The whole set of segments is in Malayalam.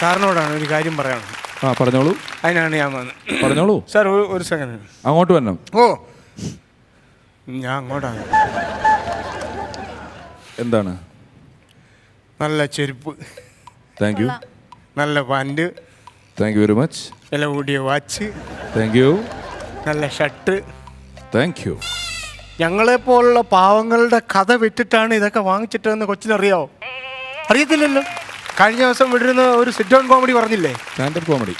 സാറിനോടാണ് ഒരു കാര്യം പറയാനുള്ളത്. ആ പറഞ്ഞോളൂ. അതിനാണ് ഞാൻ വന്നത്. പറഞ്ഞോളൂ. സാർ ഒരു- ഒരു സെക്കൻഡ്. അങ്ങോട്ട് വരണം. ഓ. ഞാൻ അങ്ങോട്ടാണ്. എന്താണ്? നല്ല ചെരുപ്പ്. താങ്ക് യു നല്ല pant. Thank you very much വില കൂടിയ വാച്ച്. താങ്ക് യു നല്ല ഷർട്ട്. താങ്ക് യു ഞങ്ങളെ പോലുള്ള പാവങ്ങളുടെ കഥ വിട്ടിട്ടാണ് ഇതൊക്കെ വാങ്ങിച്ചിട്ടതെന്ന് കൊച്ചിനറിയാവോ? അറിയത്തില്ലല്ലോ. കഴിഞ്ഞ ദിവസം വിടുന്ന ഒരു സിറ്റ് ഡൗൺ കോമഡി പറഞ്ഞില്ലേ? Stand up comedy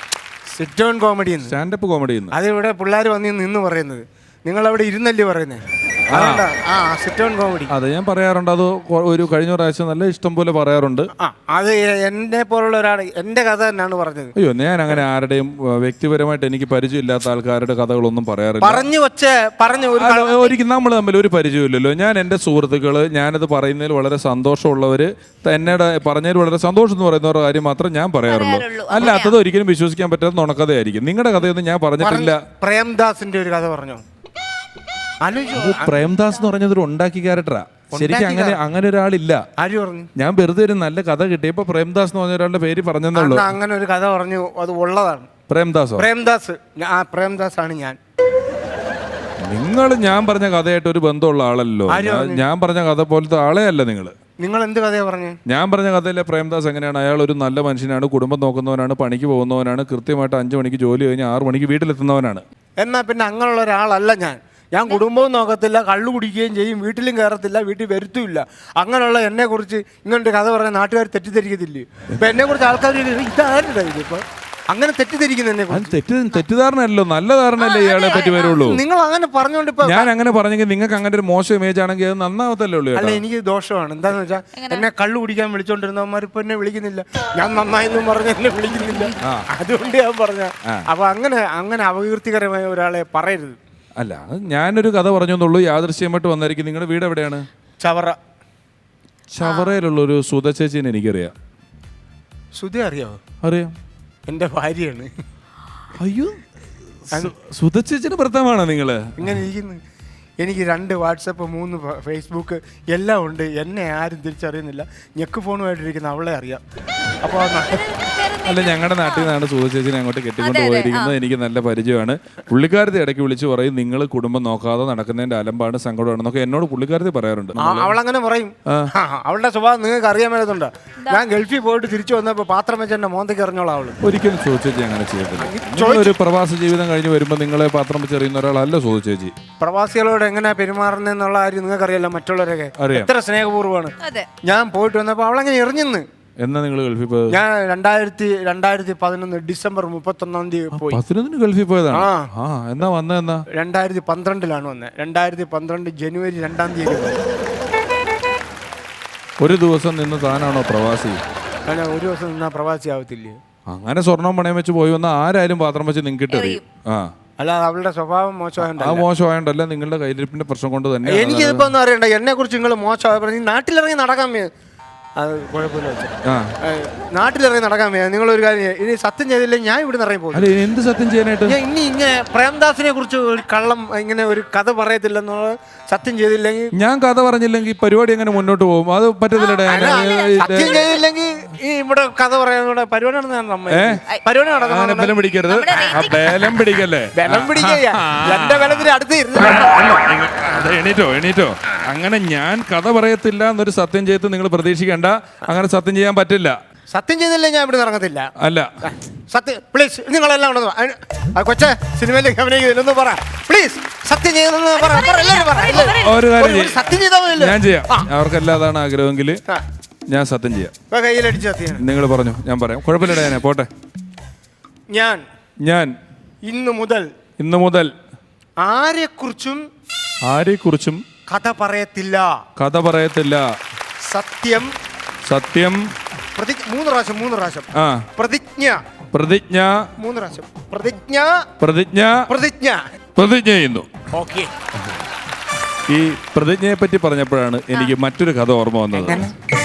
sit down comedy stand up comedy അതിവിടെ പിള്ളേർ വന്ന് നിന്ന് പറയുന്നത്. നിങ്ങൾ അവിടെ ഇരുന്നല്ലേ പറയുന്നത് ആ. സിറ്റ് ഡൗൺ കോമഡി അതെ ഞാൻ പറയാറുണ്ട് അത് ഒരു കഴിഞ്ഞ പ്രാവശ്യം നല്ല ഇഷ്ടം പോലെ പറയാറുണ്ട്. ആ അത് എന്നെ പോലുള്ള ഒരാൾ എന്റെ കഥ തന്നെയാണ് പറഞ്ഞത്. അയ്യോ ഞാൻ അങ്ങനെ ആരുടെയും വ്യക്തിപരമായിട്ട് എനിക്ക് പരിചയമില്ലാത്ത ആൾക്കാരുടെ കഥകളൊന്നും പറയാറില്ല. പറഞ്ഞു വച്ച പറഞ്ഞു ഒരു അല്ല, ഒരിക്കലും നമ്മൾ തമ്മിൽ ഒരു പരിചയമില്ലല്ലോ. ഞാൻ എന്റെ സുഹൃത്തുക്കൾ ഞാനത് പറയുന്നതിൽ വളരെ സന്തോഷമുള്ളവര് എന്നോട് പറഞ്ഞതിൽ വളരെ സന്തോഷം എന്ന് പറയുന്ന ഒരു കാര്യം മാത്രം ഞാൻ പറയാറുള്ളൂ. പറയാറുള്ളൂ. അല്ലാത്തത് ഒരിക്കലും വിശ്വസിക്കാൻ പറ്റാത്ത നുണക്കഥയായിരിക്കും. നിങ്ങളുടെ കഥയൊന്നും ഞാൻ പറഞ്ഞിട്ടില്ല. പ്രേംദാസിന്റെ ഒരു കഥ പറഞ്ഞു? പ്രേംദാസ് എന്ന് പറഞ്ഞത് ഒരു ഉണ്ടാക്കി ക്യാരക്ടറാ ശരിക്കും അങ്ങനെ അങ്ങനെ ഒരാളില്ല. ആര് പറഞ്ഞു? ഞാൻ വെറുതെ ഒരു നല്ല കഥ കിട്ടിയപ്പോ പ്രേംദാസ് എന്ന് പറഞ്ഞ ഒരാളുടെ പേര് പറഞ്ഞെന്നുള്ളൂ അങ്ങനെ ഒരു കഥ പറഞ്ഞു അത് ഉള്ളതാണ്. പ്രേംദാസോ? പ്രേംദാസ് ആ പ്രേംദാസ് ആണ് ഞാൻ. നിങ്ങൾ ഞാൻ പറഞ്ഞ കഥയായിട്ട് ഒരു ബന്ധമുള്ള ആളല്ലോ. ഞാൻ പറഞ്ഞ? കഥ പോലത്തെ ആളെ അല്ല നിങ്ങൾ നിങ്ങൾ എന്ത് കഥയാ പറഞ്ഞു? ഞാൻ പറഞ്ഞ കഥയിലെ പ്രേംദാസ് എങ്ങനെയാണ്? അയാൾ ഒരു നല്ല മനുഷ്യനാണ് കുടുംബം നോക്കുന്നവനാണ് പണിക്ക് പോകുന്നവനാണ് കൃത്യമായിട്ട് അഞ്ചു മണിക്ക് ജോലി കഴിഞ്ഞ് ആറു മണിക്ക് വീട്ടിലെത്തുന്നവനാണ്. എന്നാ പിന്നെ അങ്ങനെയുള്ള ഒരാളല്ല ഞാൻ. ഞാൻ കുടുംബവും നോക്കത്തില്ല കള്ളു കുടിക്കുകയും ചെയ്യും വീട്ടിലും കയറത്തില്ല വീട്ടിൽ വരുത്തുമില്ല. അങ്ങനെയുള്ള എന്നെ കുറിച്ച് ഇങ്ങനൊരു കഥ പറഞ്ഞ നാട്ടുകാർ തെറ്റിദ്ധരിക്കത്തില്ലേ? ഇപ്പൊ എന്നെ കുറിച്ച് ആൾക്കാർ ഇതാരുടെ ഇതിപ്പോ അങ്ങനെ തെറ്റിദ്ധരിക്കുന്നു എന്നെ അത് കുറിച്ച്. തെറ്റ് തെറ്റിദ്ധാരണയല്ലോ നല്ല ധാരണയല്ലേ ഇയാളെ പറ്റി വരുള്ളൂ. നിങ്ങൾ അങ്ങനെ പറഞ്ഞോണ്ട് ഇപ്പൊ ഞാൻ അങ്ങനെ പറഞ്ഞെങ്കിൽ നിങ്ങൾക്ക് അങ്ങനെ ഒരു മോശം ഇമേജ് ആണെങ്കിൽ അത് നന്നാവത്തല്ലേ ഉള്ളൂ അല്ല എനിക്ക് ദോഷമാണ്. എന്താന്ന് വെച്ചാൽ എന്നെ കള്ളു കുടിക്കാൻ വിളിച്ചോണ്ടിരുന്നവന്മാർ ഇപ്പൊ എന്നെ വിളിക്കുന്നില്ല. ഞാൻ നന്നായെന്നും പറഞ്ഞ് എന്നെ വിളിക്കുന്നില്ല. അതുകൊണ്ട് ഞാൻ പറഞ്ഞ അപ്പൊ അങ്ങനെ അങ്ങനെ അപകീർത്തികരമായ ഒരാളെ പറയരുത്. അല്ല അത് ഞാനൊരു കഥ പറഞ്ഞു എന്നുള്ളൂ യാദൃശ്യമായിട്ട് വന്നായിരിക്കും നിങ്ങളുടെ വീട് എവിടെയാണ്? ചവറ. ചവറയിലുള്ള ഒരു സുധ ചേച്ചീനെ എനിക്കറിയാം. സുധ അറിയാവോ? അറിയാം. എന്റെ ഭാര്യയാണ്. അയ്യോ സു- സുധ ചേച്ചിയുടെ ഭർത്താവാണോ നിങ്ങൾ? ഇങ്ങനെ ഇരിക്കുന്നു. എനിക്ക് രണ്ട് വാട്സപ്പ് മൂന്ന് ഫ- ഫേസ്ബുക്ക് എല്ലാം ഉണ്ട്. എന്നെ ആരും തിരിച്ചറിയുന്നില്ല. ഞെക്ക് ഫോണുമായിട്ടിരിക്കുന്ന അവളെ അറിയാം. അപ്പോൾ അല്ല ഞങ്ങളുടെ നാട്ടിൽ നിന്നാണ് സുധ ചേച്ചിനെ അങ്ങോട്ട് കെട്ടിക്കൊണ്ട് പോയിരിക്കുന്നത്. എനിക്ക് നല്ല പരിചയമാണ്. പുള്ളിക്കാരത്തെ ഇടയ്ക്ക് വിളിച്ച് പറയും നിങ്ങൾ കുടുംബം നോക്കാതെ നടക്കുന്നതിന്റെ അലമ്പാണ് സങ്കടമാണെന്നൊക്കെ എന്നോട് പുള്ളിക്കാരത്തെ പറയാറുണ്ട്. അവളങ്ങനെ പറയും. ആ, അവളുടെ സ്വഭാവം നിങ്ങൾക്ക് അറിയാൻ മേലത്തുണ്ട് ഞാൻ ഗൾഫിൽ പോയിട്ട് തിരിച്ചു വന്നപ്പോൾ പാത്രം വെച്ച് എന്നെ മോന്തയ്ക്ക് എറിഞ്ഞോളാം അവൾ. ഒരിക്കലും സുധ ചേച്ചി അങ്ങനെ ചെയ്യത്തില്ല. ഒരു പ്രവാസ ജീവിതം കഴിഞ്ഞ് വരുമ്പോൾ നിങ്ങളെ പാത്രം വെച്ച് അറിയുന്ന ഒരാളല്ല സുധ ചേച്ചി. പ്രവാസികളോട് എങ്ങനെയാ പെരുമാറുന്നെന്നുള്ള കാര്യം നിങ്ങൾക്കറിയാലോ മറ്റുള്ളവരൊക്കെ. എത്ര സ്നേഹപൂർവമാണ്. അതെ. ഞാൻ പോയിട്ട് വന്നപ്പോൾ അവളങ്ങനെ എറിഞ്ഞെന്ന്. എന്നാ നിങ്ങൾ ഗൾഫിൽ പോയത്? ഞാൻ രണ്ടായിരത്തി രണ്ടായിരത്തി പതിനൊന്ന് ഡിസംബർ മുപ്പത്തൊന്നാം തീയതി പോയി. പതിനൊന്നിന് ഗൾഫിൽ പോയതാണ്? ആ. ആ എന്നാ വന്ന എന്നാ? രണ്ടായിരത്തി പന്ത്രണ്ടിലാണ് വന്നത് രണ്ടായിരത്തി പന്ത്രണ്ട് ജനുവരി രണ്ടാം തീയതി പോയി. ഒരു ദിവസം നിന്ന് താനാണോ പ്രവാസി? ഒരു ദിവസം നിന്നാ പ്രവാസി ആവത്തില്ലേ? അങ്ങനെ സ്വർണം പണയം വെച്ച് പോയി വന്ന ആരായാലും പാത്രം വെച്ച് നിങ്ങൾക്ക് എറിയും. ആ. അല്ലാതെ അവളുടെ സ്വഭാവം ആ മോശമായിട്ടല്ല മോശമായോണ്ടല്ല നിങ്ങളുടെ കയ്യിലിരിപ്പിന്റെ പ്രശ്നം കൊണ്ട് തന്നെ എനിക്കിതിപ്പോ ഒന്നും അറിയണ്ട. എന്നെ കുറിച്ച് നിങ്ങൾ മോശമായി പറഞ്ഞു നാട്ടിലിറങ്ങി നടക്കാൻ വേ അത് കുഴപ്പമില്ല. ആ. നാട്ടിലിറങ്ങി നടക്കാൻ വയ്യ. നിങ്ങൾ ഒരു കാര്യം ഇനി സത്യം ചെയ്തില്ലെങ്കിൽ ഞാൻ ഇവിടെ ഇറങ്ങി പോകും അല്ല എന്ത് സത്യം ചെയ്യാനായിട്ട്? ഞാൻ ഇനി ഇങ്ങനെ പ്രേംദാസിനെ കുറിച്ച് ഒരു കള്ളം ഇങ്ങനെ ഒരു കഥ പറയത്തില്ലെന്നുള്ളത് സത്യം ചെയ്തില്ലെങ്കിൽ ഞാൻ കഥ പറഞ്ഞില്ലെങ്കിൽ പരിപാടി എങ്ങനെ മുന്നോട്ട് പോകും? അത് പറ്റത്തില്ലടേ. അല്ല, സത്യം ചെയ്തില്ലെങ്കിൽ ഈ ഇവിടെ കഥ പറയാൻ കൂടെ പരിപാടി നടന്നാണ് നമ്മൾ പരിപാടി അങ്ങനെ ബലം പിടിക്കരുത്. ആ ബലം പിടിക്കല്ലേ? ബലം പിടിക്കുക എന്റെ ബലത്തിന് അടുത്ത് ഇരുന്ന് അതെ എണീറ്റോ എണീറ്റോ. അങ്ങനെ ഞാൻ കഥ പറയത്തില്ല എന്നൊരു സത്യം ചെയ്ത് നിങ്ങൾ പ്രതീക്ഷിക്കേണ്ട അങ്ങനെ സത്യം ചെയ്യാൻ പറ്റില്ല. സത്യം ചെയ്തില്ലേ ഞാൻ ഇവിടെ ഇറങ്ങത്തില്ല. അല്ല. സത്യം പ്ലീസ് നിങ്ങളെല്ലാം ഉണ്ടെന്ന് പറ. ആ കൊച്ചെ സിനിമയിലേക്ക് അഭിനയിക്കുന്നില്ലെന്ന് പറ. പ്ലീസ് സത്യം ചെയ്തെന്ന് പറ പറ, എല്ലാവരും പറ, എല്ലാവരും. ഒരു കാര്യം ഒരു- ഒരു ചെയ്യ്. സത്യം ചെയ്താൽ മതിയല്ലോ. ഞാൻ ചെയ്യാം. ആ, അവർക്കെല്ലാം അതാണ് ആഗ്രഹമെങ്കിൽ ആ. ഞാൻ സത്യം ചെയ്യാം. ഇപ്പൊ കയ്യിലടിച്ച് സത്യം നിങ്ങൾ പറഞ്ഞു ഞാൻ പറയാം. കുഴപ്പമില്ല ഞാൻ പോട്ടെ. ഞാൻ ഞാൻ ഇന്ന് മുതൽ ഇന്നു മുതൽ ആരെക്കുറിച്ചും ആരെക്കുറിച്ചും കഥ പറയത്തില്ല. കഥ പറയത്തില്ല. സത്യം സത്യം. പ്രതി മൂന്ന് പ്രാവശ്യം മൂന്ന് പ്രാവശ്യം. ആ. പ്രതിജ്ഞ. പ്രതിജ്ഞ. മൂന്ന് പ്രാവശ്യം. പ്രതിജ്ഞ. പ്രതിജ്ഞ. പ്രതിജ്ഞ. പ്രതിജ്ഞ ചെയ്യുന്നു. ഓക്കെ. ഈ പ്രതിജ്ഞയെ പറ്റി പറഞ്ഞപ്പോഴാണ് എനിക്ക് മറ്റൊരു കഥ ഓർമ്മ വന്നത്.